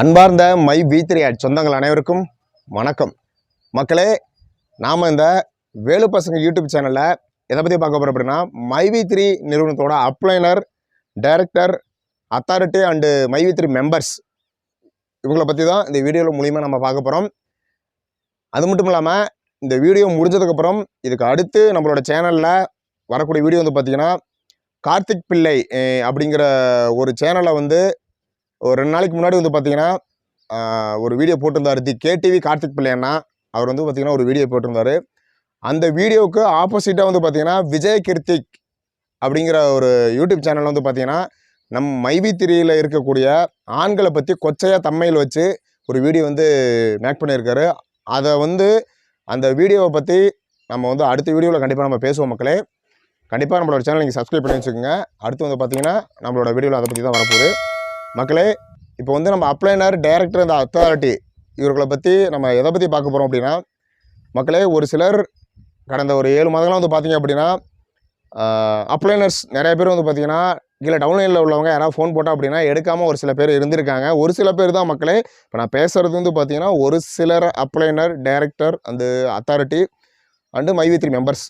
அன்பார்ந்த my V three add சொந்தங்கள் அனைவருக்கும் வணக்கம். மக்களே நாம் இந்த வேலு பசங்க யூடியூப் சேனலில் எதை பற்றி பார்க்க போகிறோம் அப்படின்னா மை வி த்ரீ நிறுவனத்தோட அப்ளைனர் director authority and My V three members இவங்கள பற்றி தான் இந்த வீடியோவில் மூலியமாக நம்ம பார்க்க போகிறோம் அது மட்டும் இல்லாமல் இந்த வீடியோ முடிஞ்சதுக்கப்புறம் இதுக்கு அடுத்து நம்மளோட சேனலில் வரக்கூடிய வீடியோ வந்து பார்த்திங்கன்னா கார்த்திக் பிள்ளை அப்படிங்கிற ஒரு சேனலை வந்து ஒரு ரெண்டு நாளைக்கு முன்னாடி வந்து பார்த்தீங்கன்னா ஒரு வீடியோ போட்டிருந்தாரு. தி கேடிவி கார்த்திக் பிள்ளையண்ணா அவர் வந்து பார்த்திங்கன்னா ஒரு வீடியோ போட்டிருந்தார். அந்த வீடியோவுக்கு ஆப்போசிட்டாக வந்து பார்த்திங்கன்னா விஜய் கிருத்திக் அப்படிங்கிற ஒரு யூடியூப் சேனலில் வந்து பார்த்திங்கன்னா நம் மைவி திரியில் இருக்கக்கூடிய ஆண்களை பற்றி கொச்சையாக தம்மையில் வச்சு ஒரு வீடியோ வந்து மேக் பண்ணியிருக்காரு. அதை வந்து அந்த வீடியோவை பற்றி நம்ம வந்து அடுத்த வீடியோவில் கண்டிப்பாக நம்ம பேசுவோம் மக்களே. கண்டிப்பாக நம்மளோட சேனல் நீங்கள் சப்ஸ்கிரைப் பண்ணி வச்சுக்கோங்க. அடுத்து வந்து பார்த்தீங்கன்னா நம்மளோட வீடியோவில் அதை பற்றி தான் வரப்போகுது. மக்களே இப்போ வந்து நம்ம அப்ளைனர் டைரக்டர் இந்த அத்தாரிட்டி இவர்களை பற்றி நம்ம எதை பற்றி பார்க்க போகிறோம் அப்படின்னா மக்களே ஒரு சிலர் கடந்த ஒரு ஏழு மாதங்களாக வந்து பார்த்தீங்க அப்படின்னா அப்ளைனர்ஸ் நிறைய பேர் வந்து பார்த்தீங்கன்னா கீழே டவுன்லைனில் உள்ளவங்க யாராவது ஃபோன் போட்டால் அப்படின்னா எடுக்காமல் ஒரு சில பேர் இருந்திருக்காங்க. ஒரு சில பேர் தான் மக்களே இப்போ நான் பேசுகிறது வந்து பார்த்திங்கன்னா ஒரு சிலர் அப்ளைனர் டைரக்டர் அந்த authority and My V three members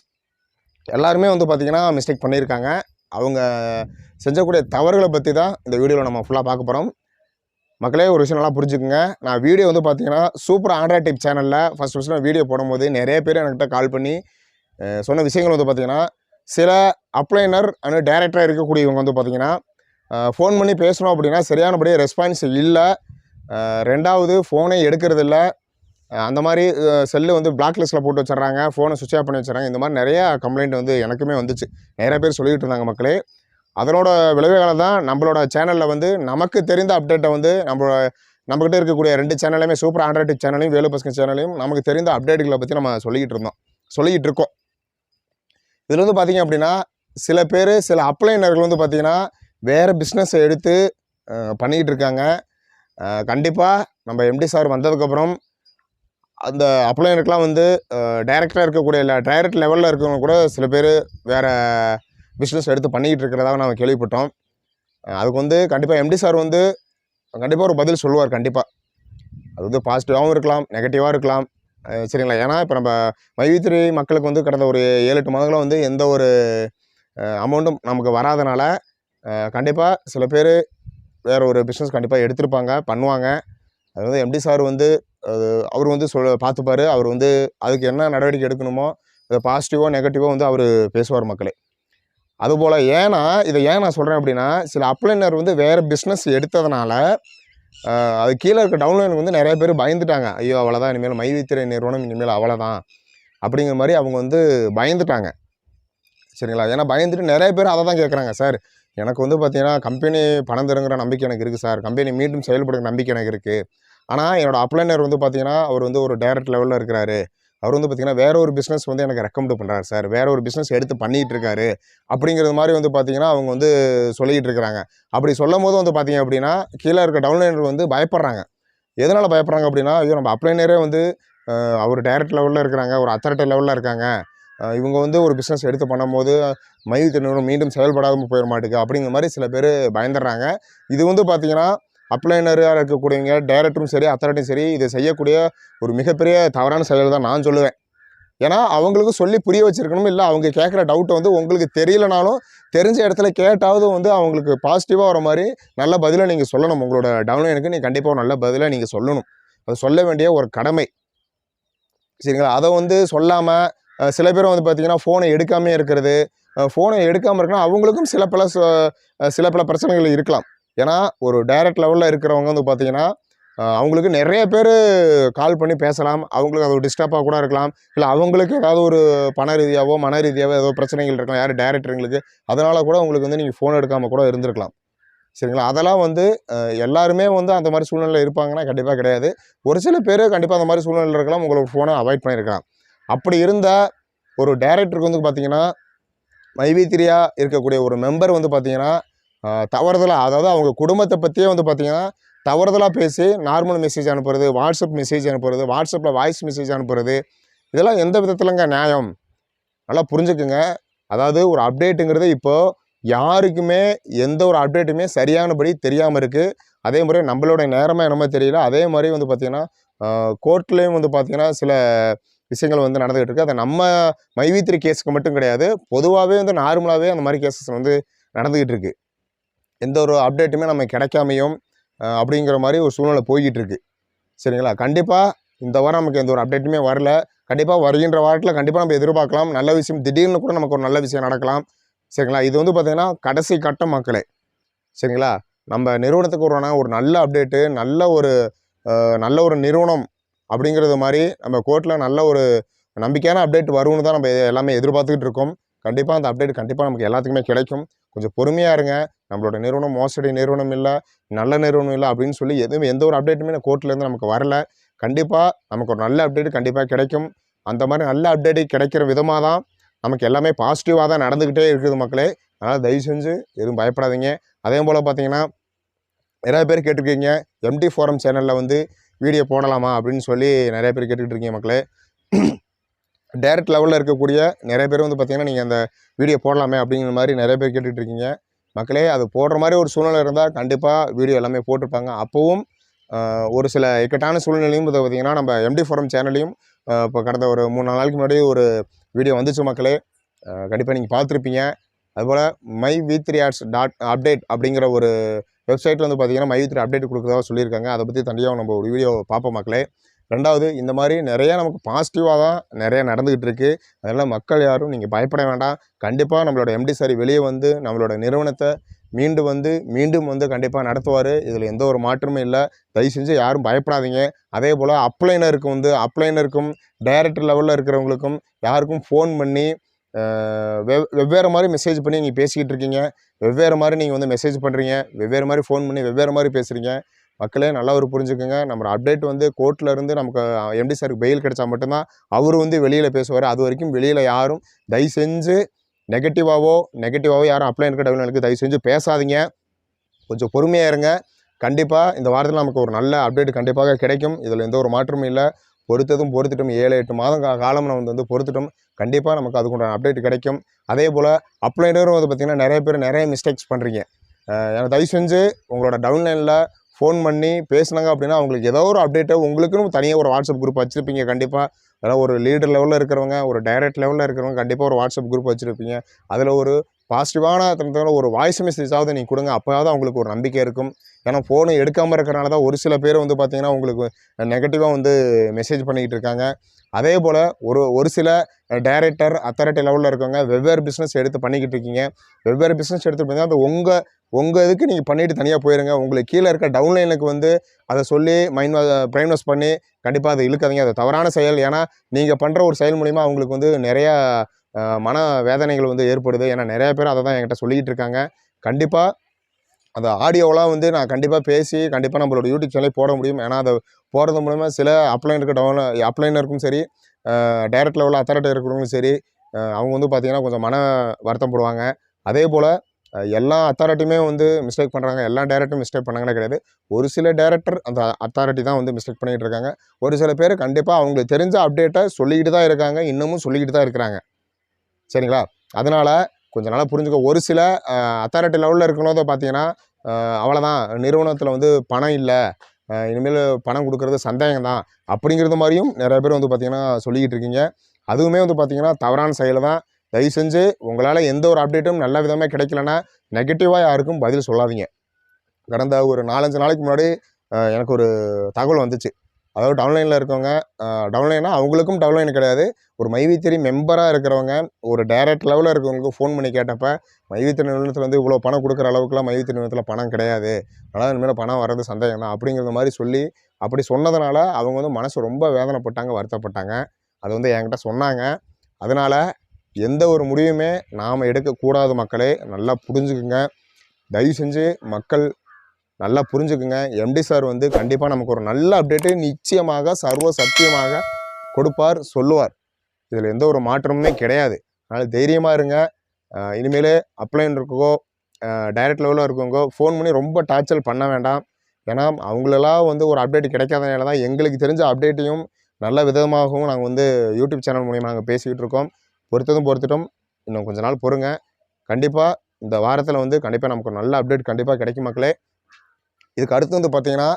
எல்லாருமே வந்து பார்த்திங்கன்னா மிஸ்டேக் பண்ணியிருக்காங்க அவங்க செஞ்சக்கூடிய தவறுகளை பற்றி தான் இந்த வீடியோவில் நம்ம ஃபுல்லாக பார்க்க போகிறோம் மக்களே ஒரு விஷயம் நல்லா புரிஞ்சுக்குங்க. நான் வீடியோ வந்து பார்த்தீங்கன்னா சூப்பர் ஆண்ட்ராய்ட் டிப் சேனலில் ஃபஸ்ட் ஃபஸ்ட் நான் வீடியோ போடும்போது நிறைய பேர் என்கிட்ட கால் பண்ணி சொன்ன விஷயங்கள் வந்து பார்த்தீங்கன்னா சில அப்ளைனர் அண்ட் டேரக்டராக இருக்கக்கூடியவங்க வந்து பார்த்திங்கன்னா ஃபோன் பண்ணி பேசணும் அப்படின்னா சரியானபடியே ரெஸ்பான்ஸ் இல்லை. ரெண்டாவது ஃபோனே எடுக்கிறது இல்லை அந்த மாதிரி செல்லு வந்து பிளாக் லிஸ்ட்டில் போட்டு வச்சிடுறாங்க ஃபோனை சுவிட்ச் ஆஃப் பண்ணி வச்சிடறாங்க. இந்த மாதிரி நிறையா கம்ப்ளைண்ட் வந்து எனக்குமே வந்துச்சு. நிறைய பேர் சொல்லிக்கிட்டு இருந்தாங்க மக்களே. அதனோட விளைவுகளை தான் நம்மளோட சேனலில் வந்து நமக்கு தெரிந்த அப்டேட்டை வந்து நம்மளோட நம்மக்கிட்ட இருக்கக்கூடிய ரெண்டு சேனலையுமே சூப்பர் ஆண்ட்ராய்டு சேனலையும் வேலு பசங்க சேனலையும் நமக்கு தெரிந்த அப்டேட்டுகளை பற்றி நம்ம சொல்லிக்கிட்டு இருந்தோம். சொல்லிக்கிட்டு இருக்கோம். இதில் வந்து பார்த்தீங்க அப்படின்னா சில பேர் சில அப்ளைனர்கள் வந்து பார்த்திங்கன்னா வேறு பிஸ்னஸை எடுத்து பண்ணிக்கிட்டு இருக்காங்க. கண்டிப்பாக நம்ம எம்டி சார் வந்ததுக்கப்புறம் அந்த அப்ளைனருக்குலாம் வந்து டைரெக்டாக இருக்கக்கூடிய இல்லை டைரக்ட் லெவலில் இருக்கவங்க கூட சில பேர் வேறு பிஸ்னஸ் எடுத்து பண்ணிக்கிட்டு இருக்கிறதாக நாங்கள் கேள்விப்பட்டோம். அதுக்கு வந்து கண்டிப்பாக எம்டி சார் வந்து கண்டிப்பாக ஒரு பதில் சொல்லுவார் கண்டிப்பாக அது வந்து பாசிட்டிவாகவும் இருக்கலாம் நெகட்டிவாக இருக்கலாம். சரிங்களா? ஏன்னா இப்போ நம்ம மைவித்திரி மக்களுக்கு வந்து கடந்த ஒரு ஏழு எட்டு மாதங்களாக வந்து எந்த ஒரு அமௌண்ட்டும் நமக்கு வராதனால கண்டிப்பாக சில பேர் வேறு ஒரு பிஸ்னஸ் கண்டிப்பாக எடுத்திருப்பாங்க பண்ணுவாங்க. அது வந்து எம்டி சார் வந்து அவர் வந்து சொல் பார்த்துப்பாரு. அவர் வந்து அதுக்கு என்ன நடவடிக்கை எடுக்கணுமோ அதை பாசிட்டிவோ நெகட்டிவோ வந்து அவர் பேசுவார் மக்களே. அதுபோல் ஏன்னா இதை ஏன் நான் சொல்கிறேன் அப்படின்னா சில அப்ளைனர் வந்து வேறு பிஸ்னஸ் எடுத்ததுனால அது கீழே இருக்க டவுன்லைனுக்கு வந்து நிறைய பேர் பயந்துட்டாங்க. ஐயோ அவ்வளோதான் இனிமேல் மைவித்திரை நிறுவனம் இனிமேல் அவ்வளோதான் அப்படிங்கிற மாதிரி அவங்க வந்து பயந்துட்டாங்க. சரிங்களா? ஏன்னா பயந்துட்டு நிறைய பேர் அதை தான் கேட்குறாங்க சார் எனக்கு வந்து பார்த்தீங்கன்னா கம்பெனி பணம் தருங்கிற நம்பிக்கை எனக்கு இருக்குது சார். கம்பெனி மீண்டும் செயல்படுற நம்பிக்கை எனக்கு இருக்குது ஆனால் என்னோடய அப்ளைனர் வந்து பார்த்தீங்கன்னா அவர் வந்து ஒரு டைரக்ட் லெவலில் இருக்கிறாரு. அவர் வந்து பார்த்திங்கன்னா வேற ஒரு பிஸ்னஸ் வந்து எனக்கு ரெக்கமெண்ட் பண்ணுறாரு சார் வேற ஒரு பிஸ்னஸ் எடுத்து பண்ணிகிட்டு இருக்காரு. அப்படிங்கிறது மாதிரி வந்து பார்த்திங்கன்னா அவங்க வந்து சொல்லிக்கிட்டு இருக்கிறாங்க. அப்படி சொல்லும் போது வந்து பார்த்திங்க அப்படின்னா கீழே இருக்க டவுன்லைனர் வந்து பயப்படுறாங்க. எதனால் பயப்படுறாங்க அப்படின்னா ஐயோ நம்ம அப்ளைனரே வந்து அவர் டைரக்ட் லெவலில் இருக்கிறாங்க ஒரு அத்தாரிட்டி லெவலில் இருக்காங்க. இவங்க வந்து ஒரு பிஸ்னஸ் எடுத்து பண்ணும்போது மயில் திணறும் மீண்டும் செயல்படாமல் போயிட மாட்டேங்குது அப்படிங்கிற மாதிரி சில பேர் பயந்துடுறாங்க. இது வந்து பார்த்திங்கன்னா அப்ளைனராக இருக்கக்கூடியவங்க டைரக்டரும் சரி அத்தாரிட்டியும் சரி இதை செய்யக்கூடிய ஒரு மிகப்பெரிய தவறான செயல் தான் நான் சொல்லுவேன். ஏன்னா அவங்களுக்கு சொல்லி புரிய வச்சுருக்கணும் இல்லை அவங்க கேட்குற டவுட்டை வந்து உங்களுக்கு தெரியலனாலும் தெரிஞ்ச இடத்துல கேட்டாவது வந்து அவங்களுக்கு பாசிட்டிவாக வர மாதிரி நல்ல பதிலை நீங்கள் சொல்லணும். உங்களோட டவுன்லைனுக்கு நீங்கள் கண்டிப்பாக நல்ல பதிலை நீங்கள் சொல்லணும். அது சொல்ல வேண்டிய ஒரு கடமை. சரிங்களா? அதை வந்து சொல்லாமல் சில பேர் வந்து பார்த்தீங்கன்னா ஃபோனை எடுக்காமே இருக்கிறது ஃபோனை எடுக்காமல் இருக்குன்னா அவங்களுக்கும் சில பல ச- சில பல பிரச்சனைகள் இருக்கலாம். ஏன்னா ஒரு டைரக்ட் லெவலில் இருக்கிறவங்க வந்து பார்த்திங்கன்னா அவங்களுக்கு நிறைய பேர் கால் பண்ணி பேசலாம். அவங்களுக்கு அது ஒரு டிஸ்டர்பாக கூட இருக்கலாம். இல்லை அவங்களுக்கு ஏதாவது ஒரு பண ரீதியாவோ மன ரீதியாவோ ஏதோ பிரச்சனைகள் இருக்கலாம். யார் டேரக்டருங்களுக்கு அதனால் கூட உங்களுக்கு வந்து நீங்கள் ஃபோன் எடுக்காமல் கூட இருந்திருக்கலாம். சரிங்களா? அதெல்லாம் வந்து எல்லாருமே வந்து அந்த மாதிரி சூழ்நிலையில் இருப்பாங்கன்னா கண்டிப்பாக கிடையாது. ஒரு சில பேர் கண்டிப்பாக அந்த மாதிரி சூழ்நிலையில் இருக்கலாம். உங்களுக்கு ஃபோனை அவாய்ட் பண்ணியிருக்கலாம் அப்படி இருந்த ஒரு டேரக்டருக்கு வந்து பார்த்தீங்கன்னா மைவித்திரியாக இருக்கக்கூடிய ஒரு மெம்பர் வந்து பார்த்திங்கன்னா தவறுதலாக அதாவது அவங்க குடும்பத்தை பற்றியே வந்து பார்த்திங்கன்னா தவறுதலாக பேசி நார்மல் மெசேஜ் அனுப்புறது வாட்ஸ்அப் மெசேஜ் அனுப்புறது வாட்ஸ்அப்பில் வாய்ஸ் மெசேஜ் அனுப்புறது இதெல்லாம் எந்த விதத்துலங்க நியாயம்? நல்லா புரிஞ்சுக்குங்க. அதாவது ஒரு அப்டேட்டுங்கிறது இப்போது யாருக்குமே எந்த ஒரு அப்டேட்டுமே சரியானபடி தெரியாமல் இருக்குது அதே மாதிரி நம்மளோட நேரமாக என்னமோ தெரியல. அதே மாதிரி வந்து பார்த்திங்கன்னா கோர்ட்லேயும் வந்து பார்த்திங்கன்னா சில விஷயங்கள் வந்து நடந்துகிட்டு இருக்குது அதை நம்ம மைவித்திரி கேஸுக்கு மட்டும் கிடையாது. பொதுவாகவே வந்து நார்மலாகவே அந்த மாதிரி கேசஸ் வந்து நடந்துக்கிட்டு இருக்குது எந்த ஒரு அப்டேட்டுமே நம்ம கிடைக்காமையும் அப்படிங்கிற மாதிரி ஒரு சூழ்நிலை போய்கிட்டு இருக்குது சரிங்களா? கண்டிப்பாக இந்த வாரம் நமக்கு எந்த ஒரு அப்டேட்டுமே வரல. கண்டிப்பாக வருகின்ற வாரத்தில் கண்டிப்பாக நம்ம எதிர்பார்க்கலாம். நல்ல விஷயம் திடீர்னு கூட நமக்கு ஒரு நல்ல விஷயம் நடக்கலாம். சரிங்களா? இது வந்து பார்த்திங்கன்னா கடைசி கட்ட மக்களே. சரிங்களா? நம்ம நிறுவனத்துக்கு ஒரு ஒரு நல்ல அப்டேட்டு நல்ல ஒரு நல்ல ஒரு நிறுவனம் அப்படிங்கிறது மாதிரி நம்ம கோர்ட்டில் நல்ல ஒரு நம்பிக்கையான அப்டேட் வரும்னு தான் நம்ம எல்லாமே எதிர்பார்த்துக்கிட்டு இருக்கோம். கண்டிப்பாக அந்த அப்டேட் கண்டிப்பாக நமக்கு எல்லாத்துக்குமே கிடைக்கும். கொஞ்சம் பொறுமையாக இருங்க. நம்மளோட நிறுவனம் மோசடி நிறுவனம் இல்லை நல்ல நிறுவனம் இல்லை அப்படின்னு சொல்லி எதுவுமே எந்த ஒரு அப்டேட்டுமே கோர்ட்லேருந்து நமக்கு வரல. கண்டிப்பாக நமக்கு ஒரு நல்ல அப்டேட் கண்டிப்பாக கிடைக்கும். அந்த மாதிரி நல்ல அப்டேட் கிடைக்கிற விதமாக தான் நமக்கு எல்லாமே பாசிட்டிவாக தான் நடந்துக்கிட்டே இருக்குது மக்களே. அதனால் தயவு செஞ்சு எதுவும் பயப்படாதீங்க. அதே போல் பார்த்தீங்கன்னா நிறைய பேர் கேட்டிருக்கீங்க எம்டி ஃபோரம் சேனலில் வந்து வீடியோ போடலாமா அப்படின்னு சொல்லி நிறைய பேர் கேட்டுக்கிட்டு இருக்கீங்க மக்களே. டைரக்ட் லெவலில் இருக்கக்கூடிய நிறைய பேர் வந்து பார்த்தீங்கன்னா நீங்கள் அந்த வீடியோ போடலாமே அப்படிங்கிற மாதிரி நிறைய பேர் கேட்டுட்ருக்கீங்க மக்களே அது போடுற மாதிரி ஒரு சூழ்நிலை இருந்தால் கண்டிப்பாக வீடியோ எல்லாமே போட்டிருப்பாங்க. அப்போவும் ஒரு சில இக்கட்டான சூழ்நிலையும் இதை பார்த்தீங்கன்னா நம்ம எம்டி ஃபோரம் சேனல்லையும் இப்போ கடந்த ஒரு மூணு நாலு நாளைக்கு முன்னாடி ஒரு வீடியோ வந்துச்சு மக்களே. கண்டிப்பாக நீங்கள் பார்த்துருப்பீங்க. அதுபோல் My V three ads dot update அப்படிங்கிற ஒரு வெப்சைட்டில் வந்து பார்த்தீங்கன்னா மை த்ரீ அப்டேட் கொடுக்குறதா சொல்லியிருக்காங்க. அதை பற்றி தனியாக நம்ம ஒரு வீடியோ பார்ப்போம் மக்களே. ரெண்டாவது இந்த மாதிரி நிறையா நமக்கு பாசிட்டிவாக தான் நிறைய நடந்துக்கிட்டு இருக்குது அதனால் மக்கள் யாரும் நீங்கள் பயப்பட வேண்டாம். கண்டிப்பாக நம்மளோட எம்டி சாரி வெளியே வந்து நம்மளோட நிறுவனத்தை மீண்டும் வந்து மீண்டும் வந்து கண்டிப்பாக நடத்துவார். இதில் எந்த ஒரு மாற்றமும் இல்லை. தயவு செஞ்சு யாரும் பயப்படாதீங்க. அதே போல் அப்ளைனருக்கு வந்து அப்ளைனருக்கும் டைரக்டர் லெவலில் இருக்கிறவங்களுக்கும் யாருக்கும் ஃபோன் பண்ணி வெவ் வெவ்வேறு மாதிரி மெசேஜ் பண்ணி நீங்கள் பேசிக்கிட்டு இருக்கீங்க. வெவ்வேறு மாதிரி நீங்கள் வந்து மெசேஜ் பண்ணுறீங்க வெவ்வேறு மாதிரி ஃபோன் பண்ணி வெவ்வேறு மாதிரி பேசுகிறீங்க மக்களே நல்லா ஒரு புரிஞ்சுக்கோங்க. நம்ம அப்டேட் வந்து கோர்ட்டில் இருந்து நமக்கு எம்டி சாருக்கு பெயில் கிடைச்சா மட்டும்தான் அவர் வந்து வெளியில் பேசுவார். அது வரைக்கும் வெளியில் யாரும் தயவு செஞ்சு நெகட்டிவாகவோ நெகட்டிவாகவோ யாரும் அப்ளை இருக்க டெவலனுக்கு தயவு செஞ்சு பேசாதீங்க. கொஞ்சம் பொறுமையாக இருங்க. கண்டிப்பாக இந்த வாரத்தில் நமக்கு ஒரு நல்ல அப்டேட் கண்டிப்பாக கிடைக்கும். இதில் எந்த ஒரு மாற்றமும் இல்லை. பொறுத்ததும் பொறுத்துட்டும். ஏழு எட்டு மாதம் காலம் நம்ம வந்து பொறுத்துட்டோம். கண்டிப்பாக நமக்கு அதுக்குண்டான அப்டேட் கிடைக்கும். அதே போல் அப்ளைனரும் வந்து பார்த்திங்கன்னா நிறைய பேர் நிறைய மிஸ்டேக்ஸ் பண்ணுறீங்க எனக்கு தயவு செஞ்சு உங்களோட டவுன்லைனில் ஃபோன் பண்ணி பேசுனாங்க அப்படின்னா அவங்களுக்கு ஏதோ ஒரு அப்டேட்டை உங்களுக்குன்னு தனியாக ஒரு வாட்ஸ்அப் குரூப் வச்சுருப்பீங்க கண்டிப்பாக அதாவது ஒரு லீடர் லெவலில் இருக்கிறவங்க ஒரு டைரக்ட் லெவலில் இருக்கிறவங்க கண்டிப்பாக ஒரு வாட்ஸ்அப் குரூப் வச்சுருப்பீங்க. அதில் ஒரு பாசிட்டிவான தருணத்தில் ஒரு வாய்ஸ் மெசேஜாவது நீங்கள் கொடுங்க. அப்போயாவது அவங்களுக்கு ஒரு நம்பிக்கை இருக்கும். ஏன்னா ஃபோனை எடுக்காமல் இருக்கிறனால தான் ஒரு சில பேர் வந்து பார்த்திங்கன்னா உங்களுக்கு நெகட்டிவாக வந்து மெசேஜ் பண்ணிக்கிட்டு இருக்காங்க. அதே போல் ஒரு ஒரு சில டைரக்டர் அத்தாரிட்டி லெவலில் இருக்கவங்க வெவ்வேறு பிஸ்னஸ் எடுத்து பண்ணிக்கிட்டு இருக்கீங்க. வெவ்வேறு பிஸ்னஸ் எடுத்து பார்த்தீங்கன்னா அது உங்கள் உங்கள் இதுக்கு நீங்கள் பண்ணிட்டு தனியாக போயிருங்க. உங்களுக்கு கீழே இருக்க டவுன்லைனுக்கு வந்து அதை சொல்லி மைண்ட் பிரைன் வாஷ் பண்ணி கண்டிப்பாக அதை இழுக்காதீங்க. அது தவறான செயல். ஏன்னா நீங்கள் பண்ணுற ஒரு செயல் மூலிமா அவங்களுக்கு வந்து நிறையா மன வேதனைகள் வந்து ஏற்படுது. ஏன்னா நிறைய பேர் அதை தான் என்கிட்ட சொல்லிக்கிட்டு இருக்காங்க. கண்டிப்பாக அந்த ஆடியோவெலாம் வந்து நான் கண்டிப்பாக பேசி கண்டிப்பாக நம்மளோட யூடியூப் சேனலே போட முடியும். ஏன்னா அதை போடுறது மூலமாக சில அப்ளைனருக்கு டவுன் அப்ளைனருக்கும் சரி டைரக்ட் லெவலில் அத்தாரிட்டி இருக்கிறவங்களும் சரி அவங்க வந்து பார்த்திங்கன்னா கொஞ்சம் மன வருத்தம் போடுவாங்க. அதே போல் எல்லா அத்தாரிட்டியுமே வந்து மிஸ்டேக் பண்ணுறாங்க எல்லா டேரக்டரும் மிஸ்டேக் பண்ணாங்கன்னு கிடையாது. ஒரு சில டேரக்டர் அந்த அத்தாரிட்டி தான் வந்து மிஸ்டேக் பண்ணிகிட்டு இருக்காங்க. ஒரு சில பேர் கண்டிப்பாக அவங்களுக்கு தெரிஞ்ச அப்டேட்டை சொல்லிக்கிட்டு தான் இருக்காங்க. இன்னமும் சொல்லிக்கிட்டு தான் இருக்கிறாங்க. சரிங்களா? அதனால் கொஞ்சம் நல்லா புரிஞ்சுக்க. ஒரு சில அத்தாரிட்டி லெவலில் இருக்கணும் பார்த்தீங்கன்னா அவ்வளோதான் நிறுவனத்தில் வந்து பணம் இல்லை. இனிமேல் பணம் கொடுக்கறது சந்தேகம் தான் அப்படிங்கிறது மாதிரியும் நிறைய பேர் வந்து பார்த்திங்கன்னா சொல்லிக்கிட்டு இருக்கீங்க. அதுவுமே வந்து பார்த்திங்கன்னா தவறான செயல் தான். தயவு செஞ்சு உங்களால் எந்த ஒரு அப்டேட்டும் நல்ல விதமாக கிடைக்கலன்னா நெகட்டிவாக யாருக்கும் பதில் சொல்லாதீங்க. கடந்த ஒரு நாலஞ்சு நாளைக்கு முன்னாடி எனக்கு ஒரு தகவல் வந்துச்சு. அதாவது டவுன்லைனில் இருக்கவங்க டவுன்லைனா அவங்களுக்கும் டவுன்லைன் கிடையாது. ஒரு மைவித்திரி மெம்பராக இருக்கிறவங்க ஒரு டைரக்ட் லெவலில் இருக்கிறவங்களுக்கு ஃபோன் பண்ணி கேட்டப்ப மைவித்திரி நிறுவனத்தில் வந்து இவ்வளோ பணம் கொடுக்குற அளவுக்குலாம் மைவித்திரி நிறுவனத்தில் பணம் கிடையாது. அதனால் இனிமேல் பணம் வர்றது சந்தேகம் தான். அப்படிங்கிற மாதிரி சொல்லி அப்படி சொன்னதுனால அவங்க வந்து மனசு ரொம்ப வேதனைப்பட்டாங்க வருத்தப்பட்டாங்க. அது வந்து என்கிட்ட சொன்னாங்க. அதனால் எந்த ஒரு முடிவுமே நாம் எடுக்கக்கூடாது மக்களே. நல்லா புரிஞ்சுக்குங்க. தயவு செஞ்சு மக்கள் நல்லா புரிஞ்சுக்குங்க. எம்டி சார் வந்து கண்டிப்பாக நமக்கு ஒரு நல்ல அப்டேட்டு நிச்சயமாக சர்வ சத்தியமாக கொடுப்பார் சொல்லுவார். இதில் எந்த ஒரு மாற்றமுமே கிடையாது. அதனால் தைரியமாக இருங்க. இனிமேல் அப்ளைன் இருக்கோ டைரக்ட் லெவலில் இருக்கவங்க ஃபோன் பண்ணி ரொம்ப டார்ச்சர் பண்ண வேண்டாம். ஏன்னா அவங்களெல்லாம் வந்து ஒரு அப்டேட் கிடைக்காதனால தான் எங்களுக்கு தெரிஞ்ச அப்டேட்டையும் நல்ல விதமாகவும் நாங்கள் வந்து யூடியூப் சேனல் மூலியமாக நாங்கள் பேசிக்கிட்டு இருக்கோம். பொறுத்ததும் பொறுத்துட்டும் இன்னும் கொஞ்ச நாள் பொறுங்க. கண்டிப்பாக இந்த வாரத்தில் வந்து கண்டிப்பாக நமக்கு நல்ல அப்டேட் கண்டிப்பாக கிடைக்கும் மக்களே. இதுக்கு அடுத்து வந்து பார்த்திங்கன்னா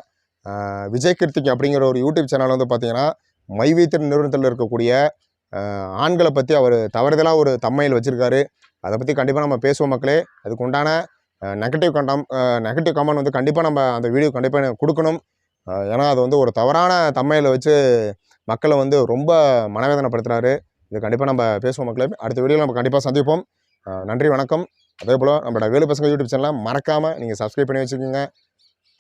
விஜய் கிருத்திக் அப்படிங்கிற ஒரு யூடியூப் சேனல் வந்து பார்த்தீங்கன்னா மைவீத்திர நிறுவனத்தில் இருக்கக்கூடிய ஆண்களை பற்றி அவர் தவறுதலாக ஒரு தம்மையில் வச்சுருக்காரு. அதை பற்றி கண்டிப்பாக நம்ம பேசுவோம் மக்களே. அதுக்கு உண்டான நெகட்டிவ் கண்டம் நெகட்டிவ் கமெண்ட் வந்து கண்டிப்பாக நம்ம அந்த வீடியோ கண்டிப்பாக கொடுக்கணும். ஏன்னா அது வந்து ஒரு தவறான தம்மையில் வச்சு மக்களை வந்து ரொம்ப மனவேதனைப்படுத்துகிறாரு இது கண்டிப்பாக நம்ம பேசுவோம் மக்களே. அடுத்த வீடியோவில் நம்ம கண்டிப்பாக சந்திப்போம். நன்றி வணக்கம். அதே போல் நம்மளோட வேலு பசங்க யூடியூப் சேனலை மறக்காமல் நீங்கள் சப்ஸ்கிரைப் பண்ணி வச்சுக்கோங்க.